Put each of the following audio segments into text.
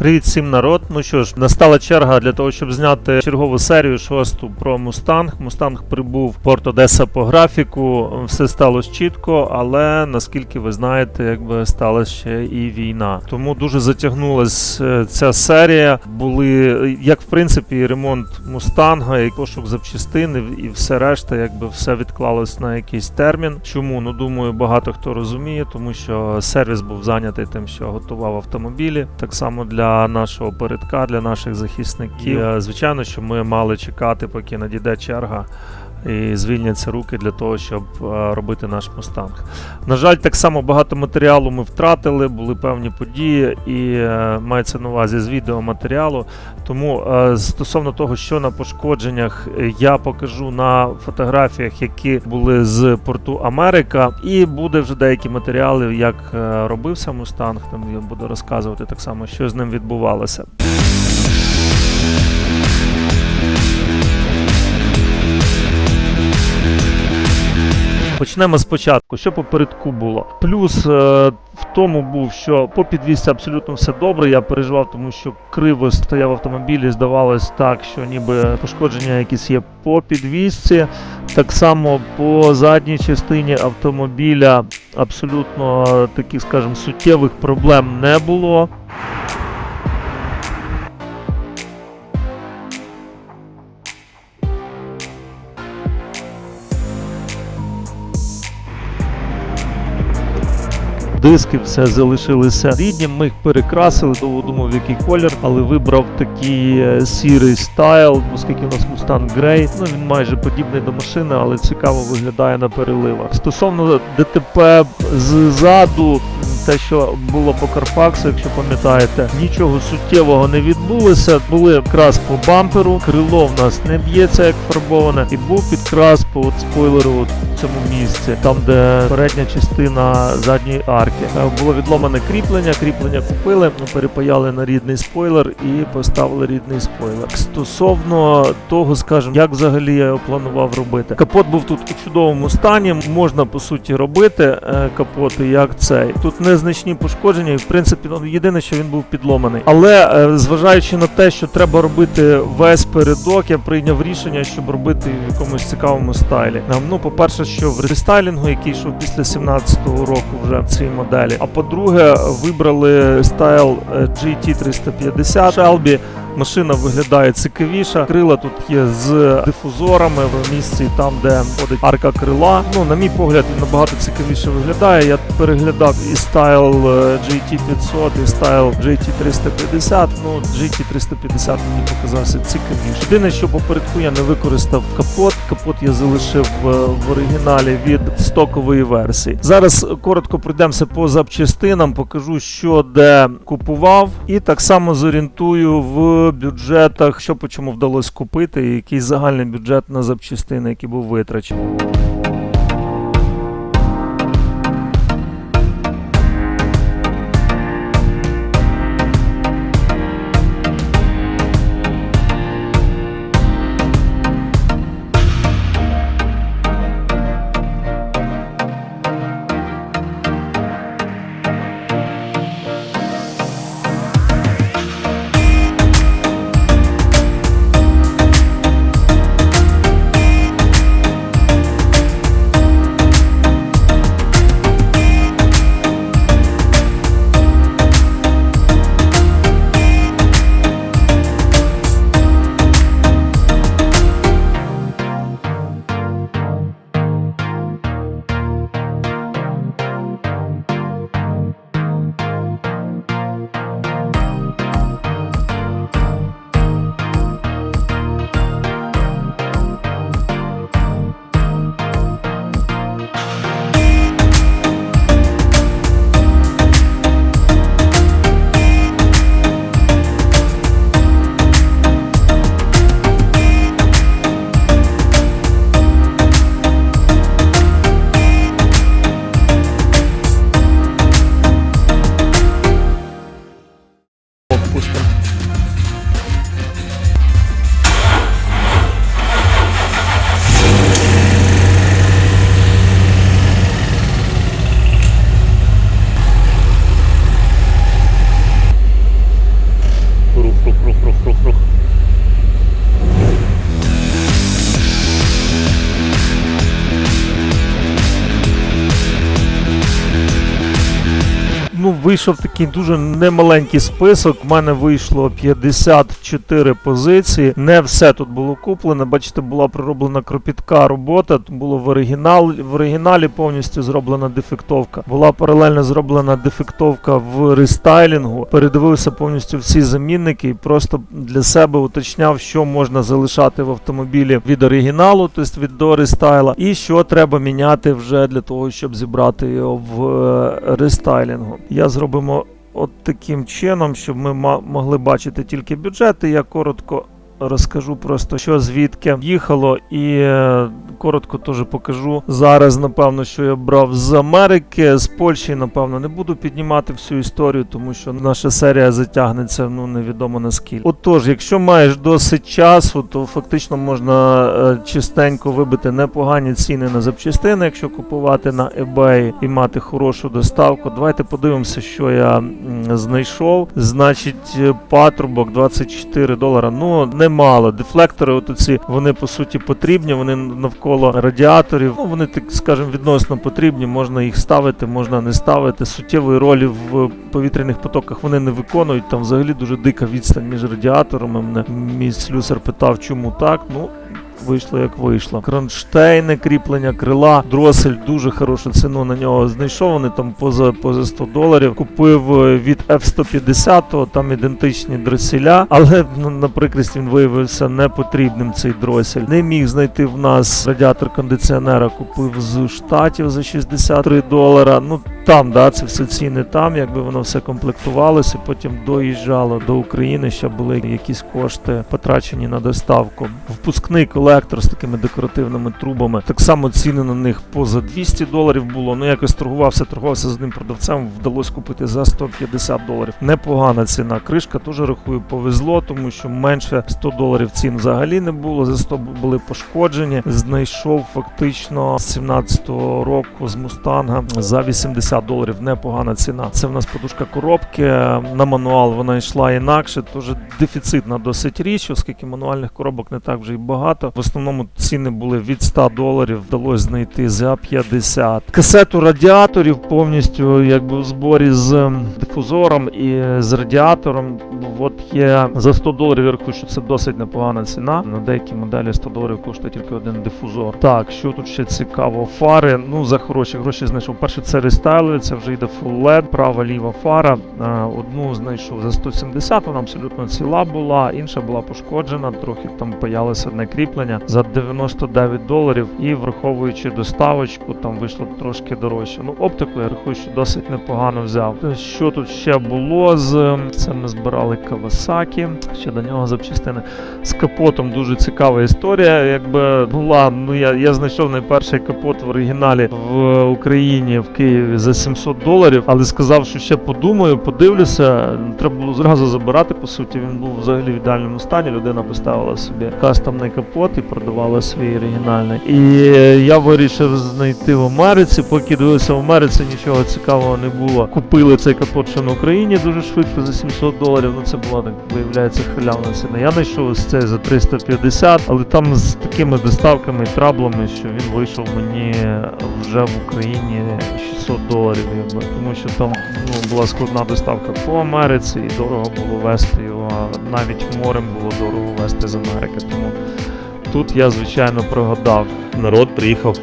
Привіт всім народ. Ну що ж, настала черга для того, щоб зняти чергову серію шосту про Мустанг. Мустанг прибув в Порт Одеса по графіку. Все сталося чітко, але наскільки ви знаєте, якби сталася ще і війна. Тому дуже затягнулася е, ця серія. Були як в принципі ремонт Мустанга, і пошук запчастин, і все решта, якби все відклалось на якийсь термін. Чому? Ну думаю, багато хто розуміє, тому що сервіс був зайнятий тим, що готував автомобілі. Так само для нашого передка, для наших захисників. І, е, звичайно, що ми мали чекати, поки надійде черга. І звільняться руки для того, щоб е, робити наш мустанг. На жаль, так само багато матеріалу ми втратили, були певні події, і е, мається на увазі з відеоматеріалу. Тому е, стосовно того, що на пошкодженнях, я покажу на фотографіях, які були з порту Америка, і буде вже деякі матеріали, як робився мустанг. Там я буду розказувати так само, що з ним відбувалося. Почнемо спочатку. Що попередку було? Плюс е, в тому був, що по підвісці абсолютно все добре. Я переживав, тому що криво стояв автомобіль і здавалось так, що ніби пошкодження якісь є по підвісці. Так само по задній частині автомобіля абсолютно таких, скажімо, суттєвих проблем не було. Диски все залишилися рідні. Ми їх перекрасили, довго думав, який колір, але вибрав такий е, сірий стайл, оскільки у нас Mustang Grey. Ну він майже подібний до машини, але цікаво виглядає на переливах. Стосовно ДТП ззаду, те, що було по Карфаксу, якщо пам'ятаєте, нічого суттєвого не відбулося. Були якраз по бамперу, крило в нас не б'ється як фарбоване, і був підкрас по от спойлеру от в цьому місці, там де передня частина задньої арки. Е, Було відломане кріплення, кріплення купили, перепаяли на рідний спойлер і поставили рідний спойлер. Стосовно того, скажімо, як взагалі я його планував робити. Капот був тут у чудовому стані, можна по суті робити е, капоти, як цей. Тут незначні пошкодження, і в принципі ну, єдине, що він був підломаний. Але е, зважаючи на те, що треба робити весь передок, я прийняв рішення, щоб робити в якомусь цікавому стайлі. Е, Ну, по-перше, що в рестайлінгу, який йшов після 17-го року вже в цій моделі. А по-друге, вибрали стайл е, GT350 Shelby. Машина виглядає цікавіша. Крила тут є з дифузорами в місці, там, де ходить арка крила. Ну, на мій погляд, він набагато цікавіше виглядає. Я переглядав і стайл е, GT500, і стайл GT350. Ну, GT350 мені показався цікавіше. Єдине, що попередку я не використав капот. Капот я залишив е, в оригіналі від стокової версії. Зараз коротко пройдемося по запчастинам, покажу, що де купував, і так само зорієнтую в бюджетах, що по чому вдалося купити, і який загальний бюджет на запчастини, який був витрачений. Вийшов такий дуже немаленький список. У мене вийшло 54 позиції. Не все тут було куплене. Бачите, була пророблена кропітка робота. Тут було в оригінал в оригіналі повністю зроблена дефектовка. Була паралельно зроблена дефектовка в рестайлінгу. Передивився повністю всі замінники і просто для себе уточняв, що можна залишати в автомобілі від оригіналу, тобто від до рестайла, і що треба міняти вже для того, щоб зібрати його в е, рестайлінгу. Я зробимо от таким чином, щоб ми могли бачити тільки бюджети. Я коротко розкажу просто, що звідки їхало, і е, коротко теж покажу. Зараз, напевно, що я брав з Америки, з Польщі, напевно, не буду піднімати всю історію, тому що наша серія затягнеться ну невідомо наскільки. Отож, якщо маєш досить часу, то фактично можна е, чистенько вибити непогані ціни на запчастини, якщо купувати на eBay і мати хорошу доставку. Давайте подивимося, що я знайшов. Значить, е, патрубок 24 долара. Ну немало. Дефлектори, от ці вони по суті потрібні. Вони навколо радіаторів. Ну вони так скажімо, відносно потрібні. Можна їх ставити, можна не ставити. Суттєвої ролі в повітряних потоках вони не виконують. Там взагалі дуже дика відстань між радіаторами. Мене мій слюсар питав, чому так. Ну вийшло як вийшло. Кронштейни, кріплення крила, дросель, дуже хорошу ціну на нього знайшов. Вони там поза, поза 100 доларів. Купив е, від F150, там ідентичні дроселя, але ну, на прикрість він виявився непотрібним цей дросель. Не міг знайти в нас радіатор кондиціонера. Купив з штатів за 63 долара. Ну там, да, це все ціни там, якби воно все комплектувалося, потім доїжджало до України, ще були якісь кошти потрачені на доставку. Впускний колектор з такими декоративними трубами. Так само ціни на них поза 200 доларів було. Ну якось торгувався, торгувався з одним продавцем, вдалося купити за 150 доларів. Непогана ціна. Кришка теж рахую, повезло, тому що менше 100 доларів цін взагалі не було. За 100 були пошкоджені. Знайшов фактично з 17-го року з Мустанга за 80 доларів. Непогана ціна. Це в нас подушка коробки. На мануал вона йшла інакше. Теж дефіцитна досить річ, оскільки мануальних коробок не так вже й багато. В основному ціни були від 100 доларів, вдалося знайти за 50. Касету радіаторів повністю якби у зборі з ем, дифузором і з радіатором. От є за 100 доларів, я рахую, що це досить непогана ціна. На деякі моделі 100 доларів коштує тільки один дифузор. Так, що тут ще цікаво? Фари. Ну за хороші гроші знайшов. Перше це рестайлери, це вже йде LED, права ліва фара. Е, Одну знайшов за 170, вона абсолютно ціла була, інша була пошкоджена, трохи там паялося одне кріплення за 99 доларів. І враховуючи доставочку, там вийшло трошки дорожче. Ну, оптику я рахую, що досить непогано взяв. Е, Що тут ще було з це ми збирали Kawasaki, ще до нього запчастини. З капотом дуже цікава історія. Якби була, ну я, я знайшов найперший капот в оригіналі в Україні в Києві за 700 доларів, але сказав, що ще подумаю, подивлюся. Треба було зразу забирати. По суті, він був взагалі в ідеальному стані. Людина поставила собі кастомний капот і продавала свій оригінальний. І е, я вирішив знайти в Америці. Поки дивився в Америці, нічого цікавого не було. Купили цей капот ще на Україні дуже швидко за 700 доларів. Ну це була так виявляється халявна ціна. Я знайшов ось цей за 350, але там з такими доставками і траблами, що він вийшов мені вже в Україні 600 доларів, якби тому що там ну, була складна доставка по Америці, і дорого було вести його. Навіть морем було дорого вести з Америки. Тому тут я звичайно прогадав. Народ приїхав.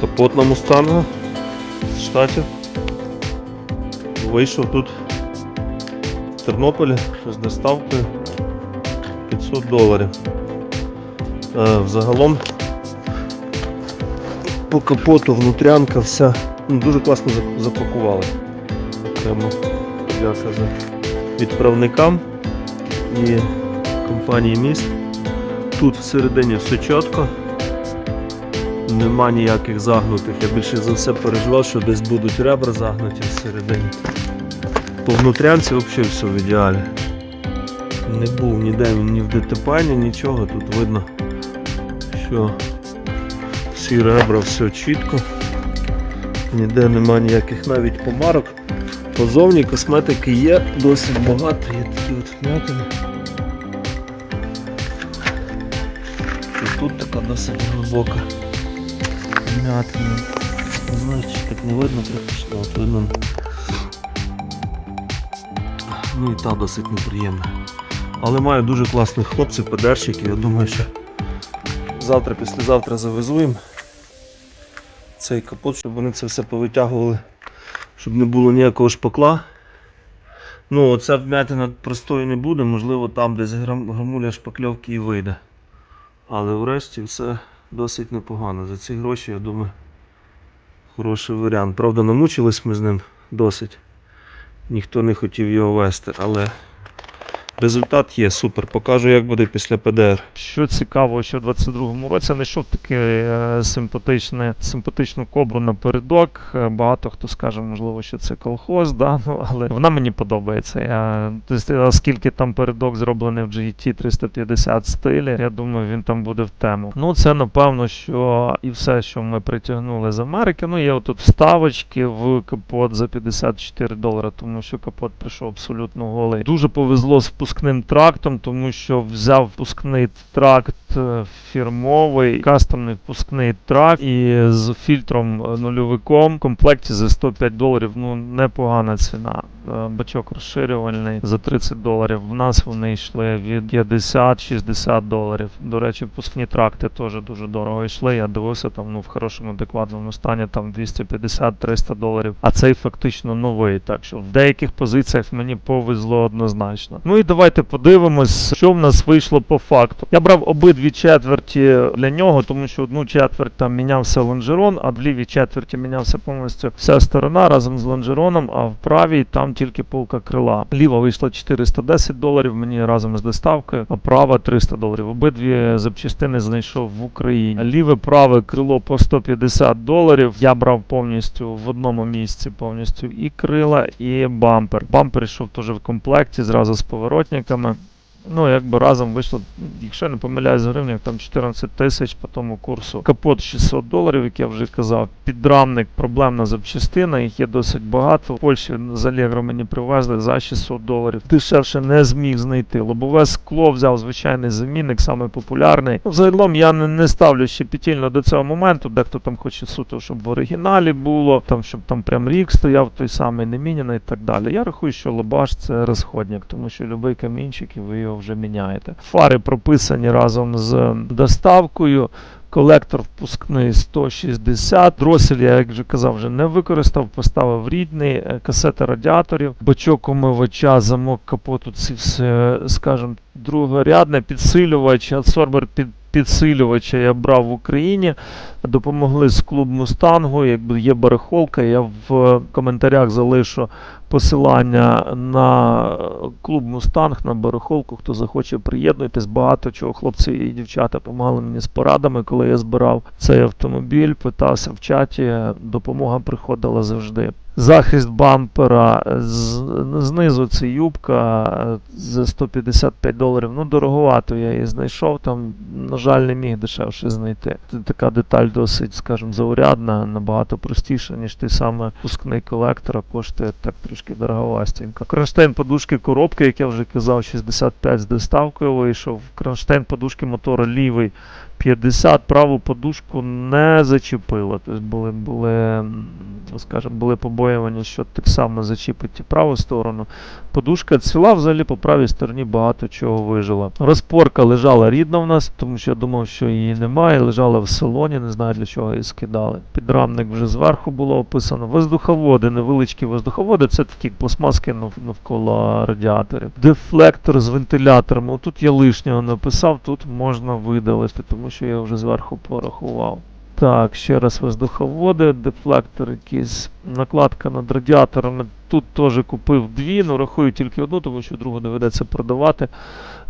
Капот на Мустанга з штатів. Вийшов тут в Тернополі з доставкою 500 доларів. Е, Взагалом по капоту внутрянка вся ну, дуже класно запакували. Окремо подяка за відправникам і компанії міст. Тут всередині все чітко. Нема ніяких загнутих. Я більше за все переживав, що десь будуть ребра загнуті всередині. По внутрянці взагалі все в ідеалі. Не був ніде ні в ДТП, ні нічого. Тут видно, що всі ребра все чітко. Ніде нема ніяких навіть помарок. Позовні косметики є досить багато, є такі от вмятини. Тут така досить глибока вмятина. Не знаю, чи так не видно практично, от видно Ну і та досить неприємна. Але маю дуже класних хлопців, подерщиків. Я думаю, що завтра, післязавтра завезу їм цей капот, щоб вони це все повитягували, щоб не було ніякого шпакла. Ну, оця вмятина простою не буде, можливо, там десь грам, грамуля шпакльовки і вийде. Але врешті все досить непогано. За ці гроші, я думаю, хороший варіант. Правда, намучились ми з ним досить. Ніхто не хотів його вести, але результат є супер. Покажу, як буде після ПДР. Що цікаво, що в 22-му році знайшов таку е, симпатичне, симпатичну кобру напередок. Е, Багато хто скаже, можливо, що це колхоз, да? ну, але вона мені подобається. Я, тобто, оскільки там передок зроблений в GT 350 стилі, я думаю, він там буде в тему. Ну, це напевно, що і все, що ми притягнули з Америки. Ну, є отут вставочки в капот за 54 долари, тому що капот прийшов абсолютно голий. Дуже повезло з впускним трактом, тому що взяв впускний тракт е, фірмовий, кастомний впускний тракт і з фільтром е, нульовиком в комплекті за 105 доларів. Ну, непогана ціна. Е, Бачок розширювальний за 30 доларів. В нас вони йшли від 50-60 доларів. До речі, впускні тракти теж дуже дорого йшли. Я дивився там ну, в хорошому адекватному стані там 250-300 доларів. А цей фактично новий. Так що в деяких позиціях мені повезло однозначно. Ну і давайте подивимось, що в нас вийшло по факту. Я брав обидві четверті для нього, тому що одну четверть там мінявся лонжерон, а в лівій четверті мінявся повністю вся сторона разом з лонжероном, а в правій там тільки полка крила. Ліва вийшла 410 доларів мені разом з доставкою, а права 300 доларів. Обидві запчастини знайшов в Україні. Ліве праве крило по 150 доларів. Я брав повністю в одному місці повністю і крила, і бампер. Бампер йшов теж в комплекті зразу з поворотниками. Ну, якби разом вийшло, якщо я не помиляюсь, з гривень, там 14 тисяч по тому курсу. Капот 600 доларів, як я вже казав. Підрамник, проблемна запчастина, їх є досить багато. В Польщі з Allegro мені привезли за 600 доларів. Дешевше не зміг знайти. Лобове скло взяв звичайний замінник, самий популярний. Ну, Загалом я не, не ставлю ще петельно до цього моменту. Дехто там хоче суто, щоб в оригіналі було, там, щоб там прям рік стояв той самий, не міняний і так далі. Я рахую, що лобаш це розходник, тому що будь-який камінчик і ви його вже міняєте. Фари прописані разом з доставкою. Колектор впускний 160. Дросель, я як вже казав, вже не використав, поставив рідний, е, касети радіаторів, бачок умивача, замок капоту, це все, скажімо, другорядне, підсилювач, адсорбер під підсилювача я брав в Україні. Допомогли з клуб Мустангу. Якби є барахолка, я в коментарях залишу посилання на клуб Мустанг, на барахолку. Хто захоче приєднуйтесь. Багато чого хлопці і дівчата допомагали мені з порадами, коли я збирав цей автомобіль. Питався в чаті, допомога приходила завжди. Захист бампера, знизу це юбка за 155 доларів. Ну, дороговато я її знайшов. Там, на жаль, не міг дешевше знайти. Це така деталь досить, скажімо, заурядна, набагато простіша, ніж той самий пускний колектор, коштує так трішки дороговастенько. Кронштейн подушки коробки, як я вже казав, 65 з доставкою вийшов. Кронштейн подушки мотора лівий 50, праву подушку не зачепило. Тобто були, були, скажімо, були побоювання, що так само зачепить і праву сторону. Подушка ціла, взагалі по правій стороні багато чого вижила. Розпорка лежала рідна в нас, тому що я думав, що її немає. Лежала в салоні, не знаю для чого її скидали. Підрамник вже зверху було описано. Воздуховоди, невеличкі воздуховоди, це такі пластмаски нав- навколо радіаторів. Дефлектор з вентиляторами. Тут я лишнього написав, тут можна видалити, тому що я вже зверху порахував. Так, ще раз воздуховоди, дефлектор якийсь, накладка над радіаторами. Тут теж купив дві, ну рахую тільки одну, тому що другу доведеться продавати.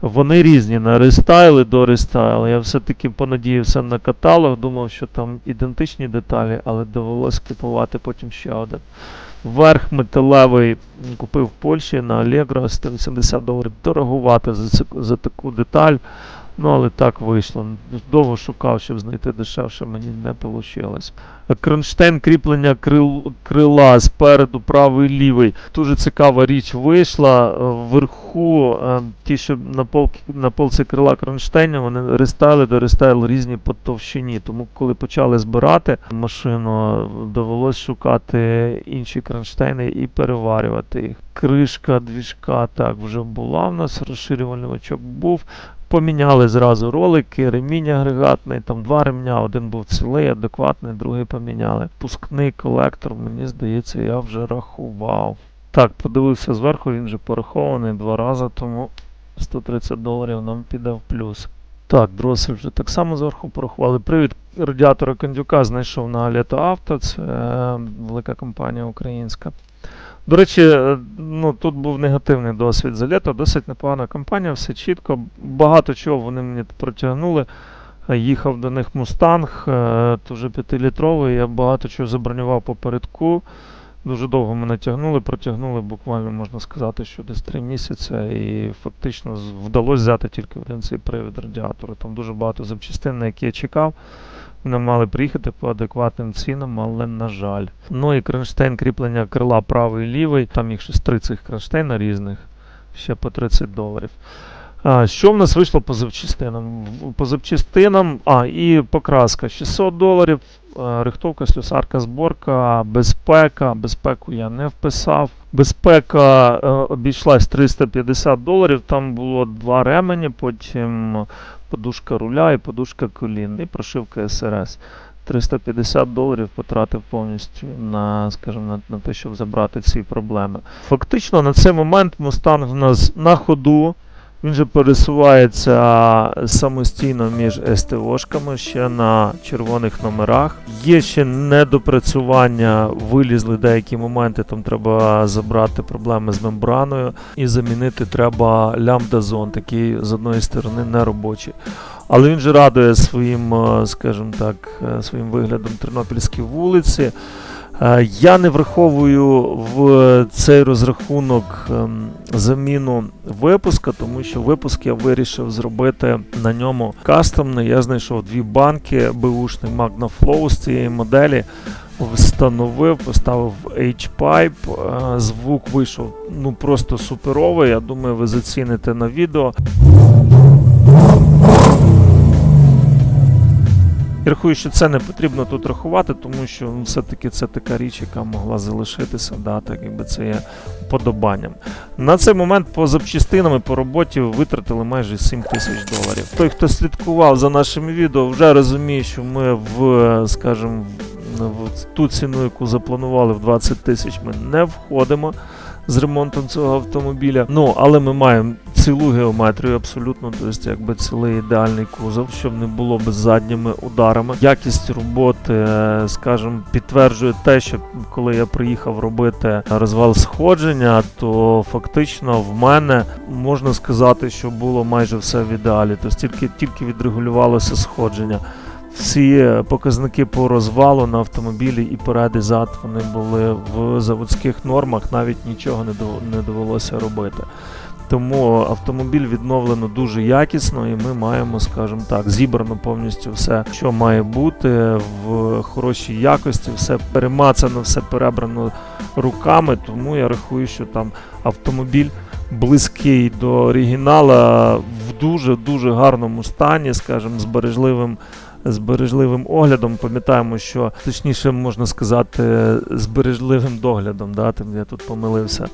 Вони різні на рестайл і до рестайл. Я все-таки понадіявся на каталог, думав, що там ідентичні деталі, але довелося купувати потім ще один. Верх металевий купив в Польщі на Allegro 180 доларів. Дороговато за, за таку деталь. Ну, але так вийшло. Довго шукав, щоб знайти дешевше, мені не вийшло. Кронштейн кріплення крил, крила спереду, правий лівий. Дуже цікава річ вийшла. Вверху е, ті, що на, пол, на полці крила кронштейна, вони рестайли до рестайл різні по товщині. Тому коли почали збирати машину, довелось шукати інші кронштейни і переварювати їх. Кришка двіжка так вже була в нас, розширювальничок був. Поміняли зразу ролики, ремінь агрегатний, там два ремня, один був цілий, адекватний, другий поміняли. Пускний колектор, мені здається, я вже рахував. Так, подивився зверху, він вже порахований два рази, тому 130 доларів нам піде в плюс. Так, дросель вже так само зверху порахували. Привід радіатора кондюка знайшов на Аліто Авто, це е, велика компанія українська. До речі, е, ну, тут був негативний досвід за літо, досить непогана компанія, все чітко. Багато чого вони мені протягнули. Е, Їхав до них Мустанг, е, дуже 5-літровий, я багато чого забронював попередку. Дуже довго мене тягнули, протягнули буквально можна сказати, що десь 3 місяці, і фактично вдалося взяти тільки один цей привід радіатора. Там дуже багато запчастин, на які я чекав. Вони мали приїхати по адекватним цінам, але на жаль. Ну і кронштейн кріплення крила правий і лівий. Там їх щось три цих кронштейна різних, ще по 30 доларів. Що в нас вийшло по запчастинам? По запчастинам, а, і покраска 600 доларів, рихтовка, слюсарка, зборка, безпека. Безпеку я не вписав. Безпека е, обійшлась 350 доларів. Там було два ремені, потім подушка руля і подушка колін, і прошивка СРС. 350 доларів потратив повністю на, скажімо, на, на те, щоб забрати ці проблеми. Фактично на цей момент Мустанг у нас на ходу. Він же пересувається самостійно між СТОшками ще на червоних номерах. Є ще недопрацювання, вилізли деякі моменти, там треба забрати проблеми з мембраною і замінити треба лямбда-зон, такий з одної сторони неробочий. Але він же радує своїм, е, скажімо так, е, своїм виглядом Тернопільські вулиці. Е, Я не враховую в цей розрахунок ем, заміну випуска, тому що випуск я вирішив зробити на ньому кастомний. Я знайшов дві банки бушний Magna з цієї моделі. Встановив, поставив H-Pipe, е, звук вийшов ну просто суперовий. Я думаю, ви заціните на відео. Я рахую, що це не потрібно тут рахувати, тому що ну, все-таки це така річ, яка могла залишитися, да, так якби це є вподобанням. На цей момент по запчастинам і по роботі витратили майже 7 тисяч доларів. Той, хто слідкував за нашими відео, вже розуміє, що ми в, скажімо, в ту ціну, яку запланували в 20 тисяч, ми не входимо з ремонтом цього автомобіля. Ну, але ми маємо цілу геометрію абсолютно, тобто якби цілий ідеальний кузов, щоб не було без задніми ударами. Якість роботи, е, скажімо, підтверджує те, що коли я приїхав робити розвал сходження, то фактично в мене можна сказати, що було майже все в ідеалі. Тобто тільки, тільки відрегулювалося сходження. Всі показники по розвалу на автомобілі і перед і зад вони були в заводських нормах, навіть нічого не довелося робити. Тому автомобіль відновлено дуже якісно, і ми маємо, скажімо так, зібрано повністю все, що має бути в хорошій якості, все перемацано, все перебрано руками. Тому я рахую, що там автомобіль близький до оригінала в дуже дуже гарному стані, скажімо, збережливим. Збережливим оглядом, пам'ятаємо, що точніше можна сказати, збережливим доглядом. Да? Там я тут помилився.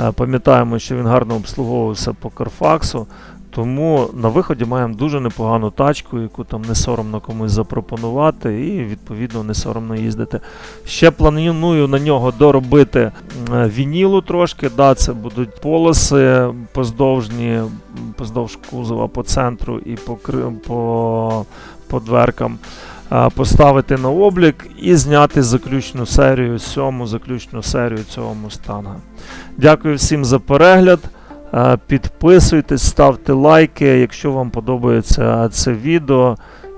Е, Пам'ятаємо, що він гарно обслуговувався по Карфаксу, тому на виході маємо дуже непогану тачку, яку там не соромно комусь запропонувати, і відповідно не соромно їздити. Ще планую на нього доробити вінілу трошки. Да, це будуть полоси поздовжні, поздовж кузова по центру і по, по, по дверкам. Поставити на облік і зняти заключну серію, сьому заключну серію цього мустанга. Дякую всім за перегляд. Підписуйтесь, ставте лайки, якщо вам подобається це відео.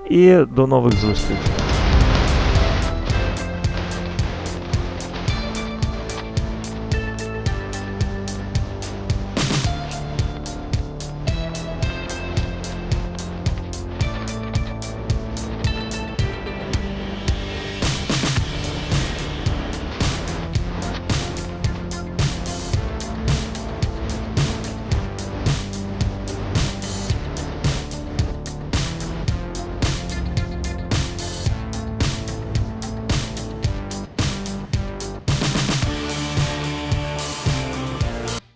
І до нових зустрічей.